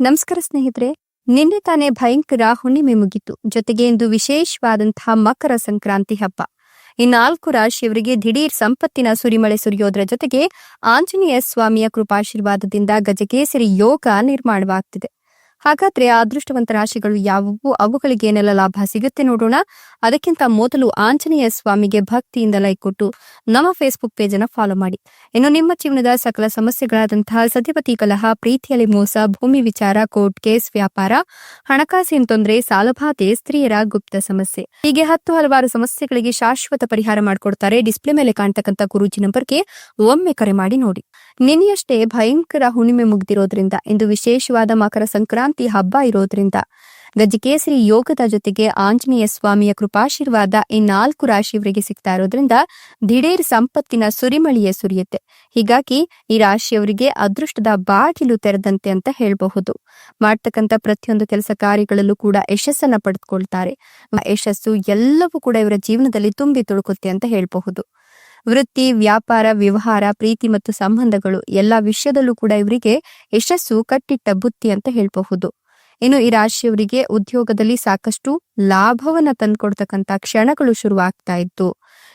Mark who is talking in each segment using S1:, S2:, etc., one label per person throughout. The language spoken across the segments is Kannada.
S1: ನಮಸ್ಕಾರ ಸ್ನೇಹಿತರೆ, ನಿನ್ನೆ ತಾನೇ ಭಯಂಕರ ಹುಣ್ಣಿಮೆ ಮುಗಿತು. ಜೊತೆಗೆ ಇಂದು ವಿಶೇಷವಾದಂತಹ ಮಕರ ಸಂಕ್ರಾಂತಿ ಹಬ್ಬ. ಈ ನಾಲ್ಕು ರಾಶಿಯವರಿಗೆ ದಿಢೀರ್ ಸಂಪತ್ತಿನ ಸುರಿಮಳೆ ಸುರಿಯೋದ್ರ ಜೊತೆಗೆ ಆಂಜನೇಯ ಸ್ವಾಮಿಯ ಕೃಪಾಶೀರ್ವಾದದಿಂದ ಗಜಕೇಸರಿ ಯೋಗ ನಿರ್ಮಾಣವಾಗ್ತಿದೆ. ಹಾಗಾದ್ರೆ ಅದೃಷ್ಟವಂತ ರಾಶಿಗಳು ಯಾವುವು? ಅವುಗಳಿಗೆ ಏನೆಲ್ಲ ಲಾಭ ಸಿಗುತ್ತೆ ನೋಡೋಣ. ಅದಕ್ಕಿಂತ ಮೊದಲು ಆಂಜನೇಯ ಸ್ವಾಮಿಗೆ ಭಕ್ತಿಯಿಂದ ಲೈಕ್ ಕೊಟ್ಟು ನಮ್ಮ ಫೇಸ್ಬುಕ್ ಪೇಜ್ ಅನ್ನ ಫಾಲೋ ಮಾಡಿ. ಇನ್ನು ನಿಮ್ಮ ಜೀವನದ ಸಕಲ ಸಮಸ್ಯೆಗಳಾದಂತಹ ಸತಿಪತಿ ಕಲಹ, ಪ್ರೀತಿಯಲ್ಲಿ ಮೋಸ, ಭೂಮಿ ವಿಚಾರ ಕೋರ್ಟ್ ಕೇಸ್ ವ್ಯಾಪಾರ, ಹಣಕಾಸಿನ ತೊಂದರೆ, ಸಾಲಬಾಧೆ, ಸ್ತ್ರೀಯರ ಗುಪ್ತ ಸಮಸ್ಯೆ. ಹೀಗೆ ಹತ್ತು ಹಲವಾರು ಸಮಸ್ಯೆಗಳಿಗೆ ಶಾಶ್ವತ ಪರಿಹಾರ ಮಾಡಿಕೊಡ್ತಾರೆ. ಡಿಸ್ಪ್ಲೇ ಮೇಲೆ ಕಾಣ್ತಕ್ಕಂಥ ಗುರೂಜಿ ನಂಬರ್ಗೆ ಒಮ್ಮೆ ಕರೆ ಮಾಡಿ ನೋಡಿ. ನಿನ್ನೆಯಷ್ಟೇ ಭಯಂಕರ ಹುಣ್ಣಿಮೆ ಮುಗ್ದಿರೋದ್ರಿಂದ ಇಂದು ವಿಶೇಷವಾದ ಮಕರ ಸಂಕ್ರಾಂತಿ ಹಬ್ಬ ಇರೋದ್ರಿಂದ. ಗಜಕೇಸರಿ ಯೋಗದ ಜೊತೆಗೆ ಆಂಜನೇಯ ಸ್ವಾಮಿಯ ಕೃಪಾಶೀರ್ವಾದ ಈ ನಾಲ್ಕು ರಾಶಿಯವರಿಗೆ ಸಿಗ್ತಾ ಇರೋದ್ರಿಂದ ದಿಢೀರ್ ಸಂಪತ್ತಿನ ಸುರಿಮಳಿಯೇ ಸುರಿಯುತ್ತೆ. ಹೀಗಾಗಿ ಈ ರಾಶಿಯವರಿಗೆ ಅದೃಷ್ಟದ ಬಾಗಿಲು ತೆರೆದಂತೆ ಅಂತ ಹೇಳಬಹುದು. ಮಾಡ್ತಕ್ಕಂಥ ಪ್ರತಿಯೊಂದು ಕೆಲಸ ಕಾರ್ಯಗಳಲ್ಲೂ ಕೂಡ ಯಶಸ್ಸನ್ನ ಪಡೆದುಕೊಳ್ತಾರೆ. ಯಶಸ್ಸು ಎಲ್ಲವೂ ಕೂಡ ಇವರ ಜೀವನದಲ್ಲಿ ತುಂಬಿ ತುಳುಕುತ್ತೆ ಅಂತ ಹೇಳಬಹುದು. ವೃತ್ತಿ, ವ್ಯಾಪಾರ, ವ್ಯವಹಾರ, ಪ್ರೀತಿ ಮತ್ತು ಸಂಬಂಧಗಳು ಎಲ್ಲ ವಿಷಯದಲ್ಲೂ ಕೂಡ ಇವರಿಗೆ ಯಶಸ್ಸು, ಕಟ್ಟಿಟ್ಟ ಬುತ್ತಿ ಅಂತ ಹೇಳಬಹುದು. ಇನ್ನು ಈ ರಾಶಿಯವರಿಗೆ ಉದ್ಯೋಗದಲ್ಲಿ ಸಾಕಷ್ಟು ಲಾಭವನ್ನ ತಂದುಕೊಡ್ತಕ್ಕಂಥ ಕ್ಷಣಗಳು ಶುರುವಾಗ್ತಾ ಇತ್ತು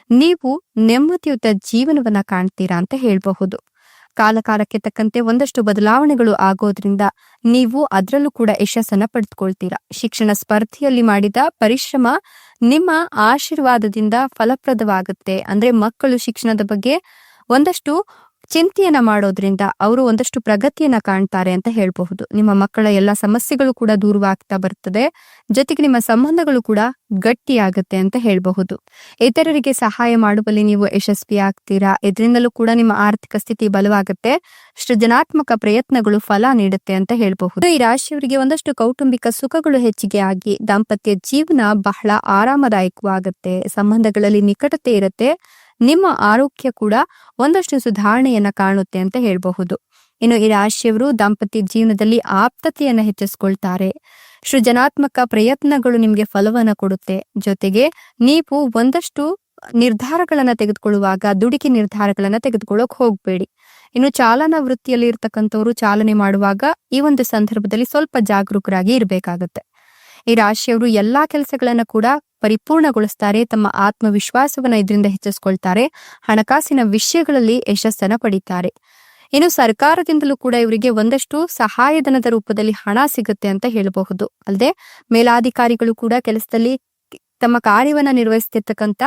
S1: ನೀವು ನೆಮ್ಮದಿಯುತ ಜೀವನವನ್ನ ಕಾಣ್ತೀರಾ ಅಂತ ಹೇಳಬಹುದು. ಕಾಲ ಕಾಲಕ್ಕೆ ತಕ್ಕಂತೆ ಒಂದಷ್ಟು ಬದಲಾವಣೆಗಳು ಆಗೋದ್ರಿಂದ ನೀವು ಅದರಲ್ಲೂ ಕೂಡ ಯಶಸ್ಸನ್ನ ಪಡೆದುಕೊಳ್ತೀರಾ. ಶಿಕ್ಷಣ ಸ್ಪರ್ಧೆಯಲ್ಲಿ ಮಾಡಿದ ಪರಿಶ್ರಮ ನಿಮ್ಮ ಆಶೀರ್ವಾದದಿಂದ ಫಲಪ್ರದವಾಗುತ್ತೆ. ಅಂದ್ರೆ ಮಕ್ಕಳು ಶಿಕ್ಷಣದ ಬಗ್ಗೆ ಒಂದಷ್ಟು ಚಿಂತೆಯನ್ನ ಮಾಡೋದ್ರಿಂದ ಅವರು ಒಂದಷ್ಟು ಪ್ರಗತಿಯನ್ನ ಕಾಣ್ತಾರೆ ಅಂತ ಹೇಳಬಹುದು. ನಿಮ್ಮ ಮಕ್ಕಳ ಎಲ್ಲ ಸಮಸ್ಯೆಗಳು ಕೂಡ ದೂರವಾಗ್ತಾ ಬರ್ತದೆ. ಜೊತೆಗೆ ನಿಮ್ಮ ಸಂಬಂಧಗಳು ಕೂಡ ಗಟ್ಟಿಯಾಗುತ್ತೆ ಅಂತ ಹೇಳಬಹುದು. ಇತರರಿಗೆ ಸಹಾಯ ಮಾಡುವಲ್ಲಿ ನೀವು ಯಶಸ್ವಿ ಆಗ್ತೀರಾ? ಇದರಿಂದಲೂ ಕೂಡ ನಿಮ್ಮ ಆರ್ಥಿಕ ಸ್ಥಿತಿ ಬಲವಾಗುತ್ತೆ. ಸೃಜನಾತ್ಮಕ ಪ್ರಯತ್ನಗಳು ಫಲ ನೀಡುತ್ತೆ ಅಂತ ಹೇಳಬಹುದು. ಈ ರಾಶಿಯವರಿಗೆ ಒಂದಷ್ಟು ಕೌಟುಂಬಿಕ ಸುಖಗಳು ಹೆಚ್ಚಿಗೆ ಆಗಿ ದಾಂಪತ್ಯ ಜೀವನ ಬಹಳ ಆರಾಮದಾಯಕವಾಗುತ್ತೆ. ಸಂಬಂಧಗಳಲ್ಲಿ ನಿಕಟತೆ ಇರುತ್ತೆ. ನಿಮ್ಮ ಆರೋಗ್ಯ ಕೂಡ ಒಂದಷ್ಟು ಸುಧಾರಣೆಯನ್ನ ಕಾಣುತ್ತೆ ಅಂತ ಹೇಳಬಹುದು. ಇನ್ನು ಈ ರಾಶಿಯವರು ದಾಂಪತ್ಯ ಜೀವನದಲ್ಲಿ ಆಪ್ತತೆಯನ್ನ ಹೆಚ್ಚಿಸ್ಕೊಳ್ತಾರೆ. ಸೃಜನಾತ್ಮಕ ಪ್ರಯತ್ನಗಳು ನಿಮಗೆ ಫಲವನ್ನ ಕೊಡುತ್ತೆ. ಜೊತೆಗೆ ನೀವು ಒಂದಷ್ಟು ನಿರ್ಧಾರಗಳನ್ನ ತೆಗೆದುಕೊಳ್ಳುವಾಗ ದುಡುಕಿ ನಿರ್ಧಾರಗಳನ್ನ ತೆಗೆದುಕೊಳ್ಳೋಕೆ ಹೋಗ್ಬೇಡಿ. ಇನ್ನು ಚಾಲನಾ ವೃತ್ತಿಯಲ್ಲಿ ಇರ್ತಕ್ಕಂಥವ್ರು ಚಾಲನೆ ಮಾಡುವಾಗ ಈ ಒಂದು ಸಂದರ್ಭದಲ್ಲಿ ಸ್ವಲ್ಪ ಜಾಗರೂಕರಾಗಿ ಇರಬೇಕಾಗತ್ತೆ. ಈ ರಾಶಿಯವರು ಎಲ್ಲಾ ಕೆಲಸಗಳನ್ನ ಕೂಡ ಪರಿಪೂರ್ಣಗೊಳಿಸ್ತಾರೆ, ತಮ್ಮ ಆತ್ಮವಿಶ್ವಾಸವನ್ನ ಇದರಿಂದ ಹೆಚ್ಚಿಸಿಕೊಳ್ತಾರೆ, ಹಣಕಾಸಿನ ವಿಷಯಗಳಲ್ಲಿ ಯಶಸ್ಸನ್ನ ಪಡಿತಾರೆ. ಇನ್ನು ಸರ್ಕಾರದಿಂದಲೂ ಕೂಡ ಇವರಿಗೆ ಒಂದಷ್ಟು ಸಹಾಯಧನದ ರೂಪದಲ್ಲಿ ಹಣ ಸಿಗುತ್ತೆ ಅಂತ ಹೇಳಬಹುದು. ಅಲ್ಲದೆ ಮೇಲಾಧಿಕಾರಿಗಳು ಕೂಡ ಕೆಲಸದಲ್ಲಿ ತಮ್ಮ ಕಾರ್ಯವನ್ನ ನಿರ್ವಹಿಸ್ತಿರ್ತಕ್ಕಂಥ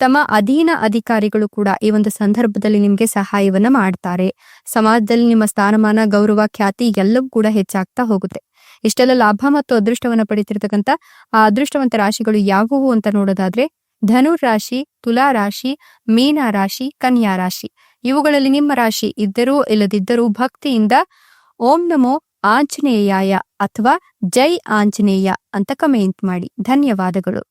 S1: ತಮ್ಮ ಅಧೀನ ಅಧಿಕಾರಿಗಳು ಕೂಡ ಈ ಒಂದು ಸಂದರ್ಭದಲ್ಲಿ ನಿಮ್ಗೆ ಸಹಾಯವನ್ನ ಮಾಡ್ತಾರೆ. ಸಮಾಜದಲ್ಲಿ ನಿಮ್ಮ ಸ್ಥಾನಮಾನ, ಗೌರವ, ಖ್ಯಾತಿ ಎಲ್ಲವೂ ಕೂಡ ಹೆಚ್ಚಾಗ್ತಾ ಹೋಗುತ್ತೆ. ಇಷ್ಟೆಲ್ಲ ಲಾಭ ಮತ್ತು ಅದೃಷ್ಟವನ್ನ ಪಡಿತಿರ್ತಕ್ಕಂಥ ಆ ಅದೃಷ್ಟವಂತ ರಾಶಿಗಳು ಯಾವುವು ಅಂತ ನೋಡೋದಾದ್ರೆ ಧನು ರಾಶಿ, ತುಲಾ ರಾಶಿ, ಮೀನ ರಾಶಿ, ಕನ್ಯಾ ರಾಶಿ. ಇವುಗಳಲ್ಲಿ ನಿಮ್ಮ ರಾಶಿ ಇದ್ದರೂ ಇಲ್ಲದಿದ್ದರೂ ಭಕ್ತಿಯಿಂದ ಓಂ ನಮೋ ಆಂಜನೇಯಾಯ ಅಥವಾ ಜೈ ಆಂಜನೇಯ ಅಂತ ಕಮೆಂಟ್ ಮಾಡಿ. ಧನ್ಯವಾದಗಳು.